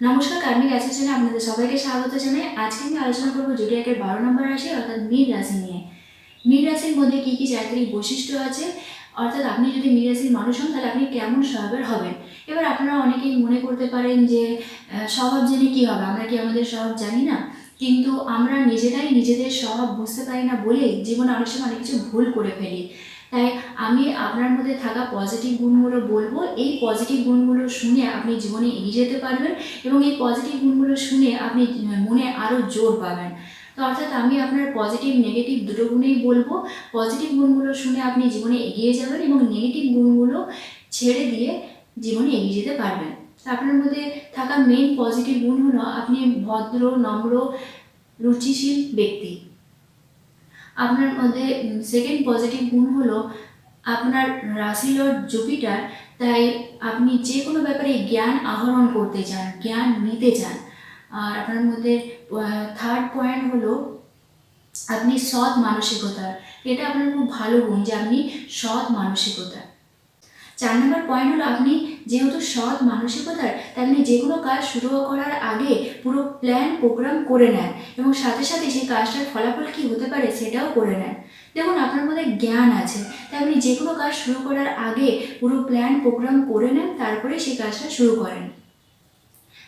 নমস্কার, কার্মিক অ্যাসোসিয়েশনে আপনাদের সবাইকে স্বাগত জানাই। আজকে আমি আলোচনা করব জুডিয়াকের বারো নম্বর রাশি, অর্থাৎ মীন রাশি নিয়ে। মীন রাশির মধ্যে কী কী চারিত্রিক বৈশিষ্ট্য আছে? অর্থাৎ আপনি যদি মীন রাশির মানুষ হন, তাহলে আপনি কেমন স্বভাবের হবেন? এবার আপনারা অনেকেই মনে করতে পারেন যে স্বভাব জেনে কী হবে? আমরা কি আমাদের স্বভাব জানি না? কিন্তু আমরা নিজেরাই নিজেদের স্বভাব বুঝতে পারি না বলেই জীবনে অনেক সময় অনেক কিছু ভুল করে ফেলি। তাই আমি আপনার মধ্যে থাকা পজিটিভ গুণগুলো বলব। এই পজিটিভ গুণগুলো শুনে আপনি জীবনে এগিয়ে যেতে পারবেন এবং এই পজিটিভ গুণগুলো শুনে আপনি মনে আরও জোর পাবেন। তো অর্থাৎ আমি আপনার পজিটিভ নেগেটিভ দুটো গুণেই বলব। পজিটিভ গুণগুলো শুনে আপনি জীবনে এগিয়ে যাবেন এবং নেগেটিভ গুণগুলো ছেড়ে দিয়ে জীবনে এগিয়ে যেতে পারবেন। আপনার মধ্যে থাকা মেইন পজিটিভ গুণ হলো আপনি ভদ্র, নম্র, রুচিশীল ব্যক্তি। আপনার মধ্যে সেকেন্ড পজিটিভ গুণ হলো আপনার রাশি লর্ড জুপিটার, তাই আপনি যে কোনো ব্যাপারে জ্ঞান আহরণ করতে চান, জ্ঞান নিতে চান। আর আপনার মধ্যে থার্ড পয়েন্ট হলো আপনি সৎ মানসিকতার। এটা আপনার খুব ভালো গুণ যে আপনি সৎ মানসিকতা চার নম্বর পয়েন্ট হলো আপনি যেহেতু সৎ মানসিকতার, তাই আপনি যে কোনো কাজ শুরু করার আগে পুরো প্ল্যান প্রোগ্রাম করে নেন এবং সাথে সাথে সেই কাজটার ফলাফল কী হতে পারে সেটাও করে নেন। দেখুন আপনার মধ্যে জ্ঞান আছে তাই আপনি যে কোনো কাজ শুরু করার আগে পুরো প্ল্যান প্রোগ্রাম করে নেন, তারপরে সেই কাজটা শুরু করেন।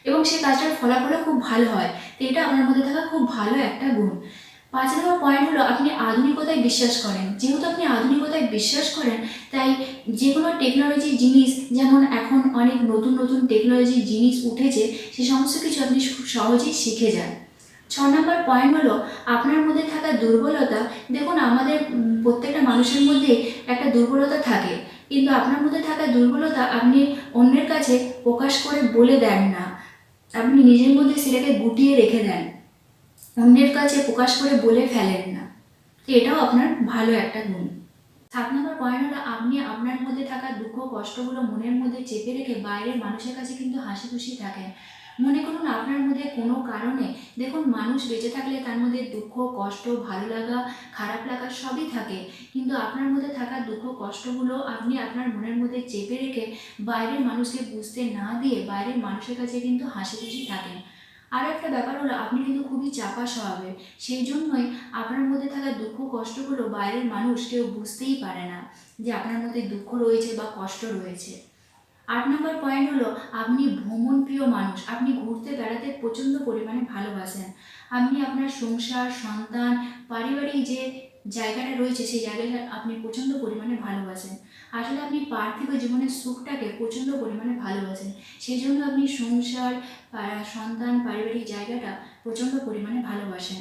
এবং সেই কাজটার ফলাফলও খুব ভালো হয়, তো এটা আপনার মধ্যে থাকা খুব ভালো একটা গুণ। পাঁচ নম্বর পয়েন্ট হলো আপনি আধুনিকতায় বিশ্বাস করেন। যেহেতু আপনি আধুনিকতায় বিশ্বাস করেন, তাই যে কোনো টেকনোলজির জিনিস, যেমন এখন অনেক নতুন নতুন টেকনোলজির জিনিস উঠেছে, সে সমস্ত কিছু আপনি খুব সহজেই শিখে যান। ছ নম্বর পয়েন্ট হলো আপনার মধ্যে থাকা দুর্বলতা। দেখুন, আমাদের প্রত্যেকটা মানুষের মধ্যে একটা দুর্বলতা থাকে। কিন্তু আপনার মধ্যে থাকা দুর্বলতা আপনি অন্যের কাছে প্রকাশ করে বলে দেন না। আপনি নিজের মধ্যে সেটাকে গুটিয়ে রেখে দেন। অন্যের কাছে প্রকাশ করে বলে ফেলেন না। তো এটাও আপনার ভালো একটা গুণ। সাত নম্বর পয়েন্ট হলো আপনি আপনার মধ্যে থাকা দুঃখ, কষ্টগুলো মনের মধ্যে চেপে রেখে বাইরের মানুষের কাছে কিন্তু হাসি খুশি থাকেন। মনে করুন আপনার মধ্যে কোনো কারণে, দেখুন মানুষ বেঁচে থাকলে তার মধ্যে দুঃখ, কষ্ট, ভালো লাগা, খারাপ লাগা সবই থাকে। কিন্তু আপনার মধ্যে থাকা দুঃখ, কষ্টগুলো আপনি আপনার মনের মধ্যে চেপে রেখে বাইরের মানুষকে বুঝতে না দিয়ে বাইরের মানুষের কাছে কিন্তু হাসি খুশি থাকেন। আর একটা ব্যাপার হলো, আপনি কিন্তু খুবই চাপা স্বভাবের। সেই জন্যই আপনার মধ্যে থাকা দুঃখ, কষ্টগুলো বাইরের মানুষ কেউ বুঝতেই পারে না যে আপনার মধ্যে দুঃখ রয়েছে বা কষ্ট রয়েছে। আট নম্বর পয়েন্ট হলো, আপনি ভ্রমণ প্রিয় মানুষ, আপনি ঘুরতে বেড়াতে প্রচণ্ড পরিমাণে ভালোবাসেন। আপনি আপনার সংসার, সন্তান, পারিবারিক যে জায়গাটা রয়েছে, সেই জায়গাটা আপনি প্রচণ্ড পরিমাণে ভালোবাসেন। আসলে আপনি পার্থিব জীবনের সুখটাকে প্রচণ্ড পরিমাণে ভালোবাসেন। সেই জন্য আপনি সংসার সন্তান, পারিবারিক জায়গাটা প্রচণ্ড পরিমাণে ভালোবাসেন।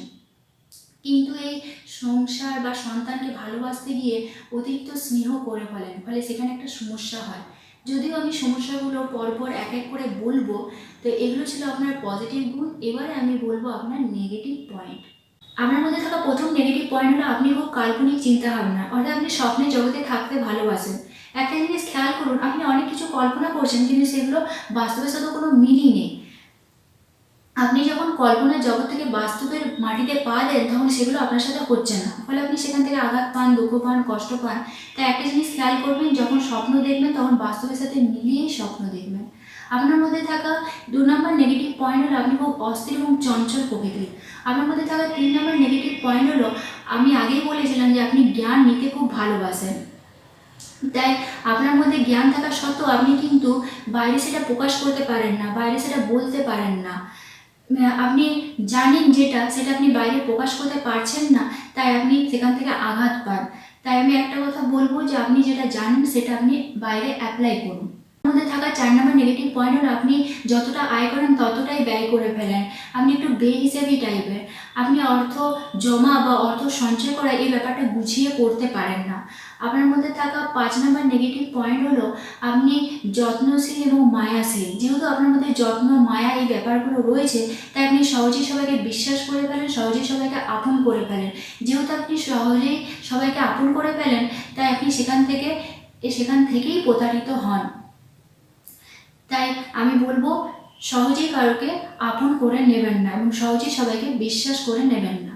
কিন্তু এই সংসার বা সন্তানকে ভালোবাসতে গিয়ে অতিরিক্ত স্নেহ করে ফেলেন, ফলে সেখানে একটা সমস্যা হয়। যদিও আমি সমস্যাগুলো পরপর এক এক করে বলব, তো এগুলো ছিল আপনার পজিটিভ গুণ, এবারে আমি বলব আপনার নেগেটিভ পয়েন্ট আপনার মধ্যে থাকা প্রথম নেগেটিভ পয়েন্ট হলো আপনি খুব কাল্পনিক চিন্তা ভাবনা অর্থাৎ আপনি স্বপ্নের জগতে থাকতে ভালোবাসেন। একটা জিনিস খেয়াল করুন, আপনি অনেক কিছু কল্পনা করছেন, কিন্তু সেগুলো বাস্তবের সাথে কোনো মিলই নেই। আপনি যখন কল্পনার জগৎ থেকে বাস্তবের মাটিতে পা দেন, তখন সেগুলো আপনার সাথে হচ্ছে না। ফলে আপনি সেখান থেকে আঘাত পান, দুঃখ পান, কষ্ট পান। তাই একটা জিনিস খেয়াল করবেন, যখন স্বপ্ন দেখবেন, তখন বাস্তবের সাথে মিলিয়েই স্বপ্ন দেখবেন। আপনার মধ্যে থাকা দু নম্বর নেগেটিভ পয়েন্ট হলো আপনি খুব অস্থির এবং চঞ্চল প্রকৃতির। আপনার মধ্যে থাকা তিন নম্বর নেগেটিভ পয়েন্ট হলো, আমি আগেই বলেছিলাম যে আপনি জ্ঞান নিতে খুব ভালোবাসেন। তাই আপনার মধ্যে জ্ঞান থাকা সত্ত্বেও আপনি কিন্তু বাইরে সেটা প্রকাশ করতে পারেন না, বাইরে সেটা বলতে পারেন না। আপনি জানেন যেটা, সেটা আপনি বাইরে প্রকাশ করতে পারছেন না, তাই আপনি সেখান থেকে আঘাত পান। তাই আমি একটা কথা বলব যে, আপনি যেটা জানেন, সেটা আপনি বাইরে অ্যাপ্লাই করুন। মধ্যে থাকা চার নম্বর নেগেটিভ পয়েন্ট হলো আপনি যতটা আয় করেন, ততটাই ব্যয় করে ফেলেন। আপনি একটু বেহিসাবি টাইপের আপনি অর্থ জমা বা অর্থ সঞ্চয় করা এই ব্যাপারটা গুছিয়ে করতে পারেন না। আপনার মধ্যে থাকা পাঁচ নম্বর নেগেটিভ পয়েন্ট হলো আপনি যত্নশীল এবং মায়াশীল। যেহেতু আপনার মধ্যে যত্ন, মায়া এই ব্যাপারগুলো রয়েছে, তাই আপনি সহজেই সবাইকে বিশ্বাস করে ফেলেন, সহজেই সবাইকে আপন করে ফেলেন। যেহেতু আপনি সহজেই সবাইকে আপন করে ফেলেন, তাই আপনি সেখান থেকে, সেখান থেকেই প্রতারিত হন। তাই আমি বলব, সহজেই কারোকে আপন করে নেবেন না এবং সহজেই সবাইকে বিশ্বাস করে নেবেন না।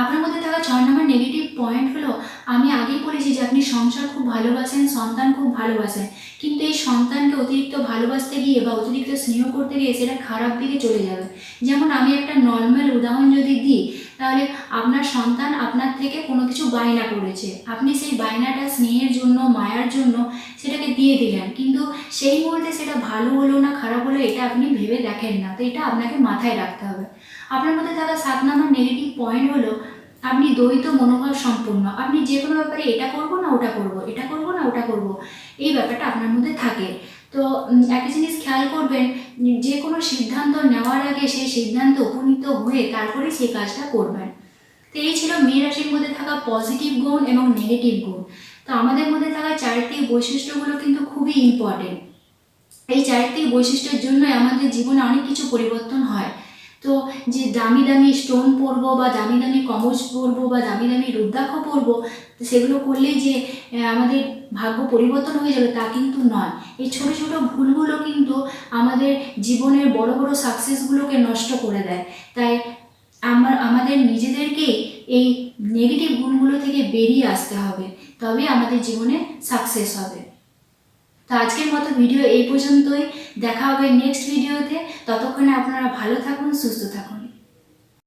আপনার মধ্যে থাকা ছয় নম্বর নেগেটিভ পয়েন্ট হলো, আমি আগেই বলেছি যে আপনি সংসার খুব ভালোবাসেন, সন্তান খুব ভালোবাসেন। কিন্তু এই সন্তানকে অতিরিক্ত ভালোবাসতে গিয়ে বা অতিরিক্ত স্নেহ করতে গিয়ে সেটা খারাপ দিকে চলে যাবে। যেমন আমি একটা নর্মাল উদাহরণ যদি দিই, তাহলে আপনার সন্তান আপনার থেকে কোনো কিছু বায়না করেছে। আপনি সেই বায়নাটা স্নেহের জন্য, মায়ার জন্য সেটাকে দিয়ে দিলেন। কিন্তু সেই মুহূর্তে সেটা ভালো হলো না, খারাপ হলো, এটা আপনি ভেবে দেখেন না। তো এটা আপনাকে মাথায় রাখতে হবে। আপনার মধ্যে থাকা সাত নম্বর নেগেটিভ পয়েন্ট হলো আপনি দ্বৈত মনোভাব সম্পূর্ণ আপনি যে কোনো ব্যাপারে এটা করব না, ওটা করব, এটা করব না, ওটা করব, এই ব্যাপারটা আপনার মধ্যে থাকে। তো একটা জিনিস খেয়াল করবেন যে কোনো সিদ্ধান্ত নেওয়ার আগে সেই সিদ্ধান্ত উপনীত হয়ে তারপরে সেই কাজটা করবেন। তো এই ছিল মেয়ে রাশির মধ্যে থাকা পজিটিভ গুণ এবং নেগেটিভ গুণ। তো আমাদের মধ্যে থাকা চারিত্রিক বৈশিষ্ট্যগুলো কিন্তু খুবই ইম্পর্টেন্ট এই চারিত্রিক বৈশিষ্ট্যের জন্যই আমাদের জীবনে অনেক কিছু পরিবর্তন হয়। তো যে দামি দামি স্টোন পরবো বা দামি দামি কমজ পরবো বা দামি দামি রুদ্রাক্ষ পরবো তো সেগুলো করলেই যে আমাদের ভাগ্য পরিবর্তন হয়ে যাবে তা কিন্তু নয়। এই ছোট ছোট ভুলগুলো কিন্তু আমাদের জীবনের বড় বড় সাকসেসগুলোকে নষ্ট করে দেয়। তাই আমার, আমাদের নিজেদেরকেই এই নেগেটিভ গুণগুলো থেকে বেরিয়ে আসতে হবে। তবে আমাদের জীবনে সাকসেস হবে। তো আজকের মতো ভিডিও এই পর্যন্তই। দেখা হবে নেক্সট ভিডিওতে ততক্ষণে আপনারা ভালো থাকুন, সুস্থ থাকুন।